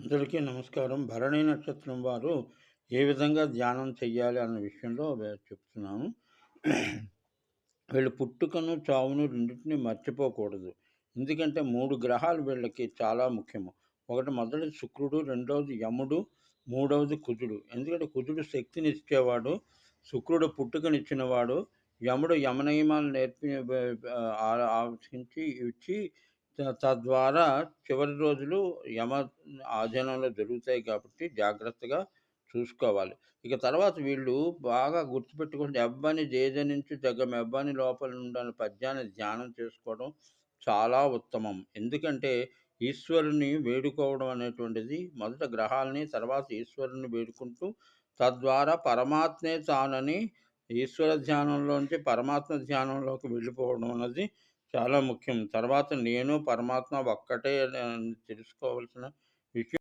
అందరికీ నమస్కారం. భరణి నక్షత్రం వారు ఏ విధంగా ధ్యానం చెయ్యాలి అన్న విషయంలో చెప్తున్నాను. వీళ్ళు పుట్టుకను చావును రెండింటిని మర్చిపోకూడదు. ఎందుకంటే మూడు గ్రహాలు వీళ్ళకి చాలా ముఖ్యము. ఒకటి మొదటి శుక్రుడు రెండవది యముడు మూడవది కుజుడు. ఎందుకంటే కుజుడు శక్తిని ఇచ్చేవాడు శుక్రుడు పుట్టుకనిచ్చినవాడు యముడు యమనియమాలు నేర్పి ఆలోచించి ఇచ్చి తద్వారా చివరి రోజులు యమ ఆధీనంలో జరుగుతాయి కాబట్టి జాగ్రత్తగా చూసుకోవాలి. ఇక తర్వాత వీళ్ళు బాగా గుర్తుపెట్టుకుంటే ఎవ్వని జేజనించి జగం ఎవ్వని లోపల ఉండాలని పద్యాన్ని ధ్యానం చేసుకోవడం చాలా ఉత్తమం. ఎందుకంటే ఈశ్వరుని వేడుకోవడం అనేటువంటిది మొదట గ్రహాలని తర్వాత ఈశ్వరుని వేడుకుంటూ తద్వారా పరమాత్మే తానని ఈశ్వర ధ్యానంలోంచి పరమాత్మ ధ్యానంలోకి వెళ్ళిపోవడం అన్నది చాలా ముఖ్యం. తర్వాత నేను పరమాత్మ ఒక్కటే తెలుసుకోవాల్సిన విషయం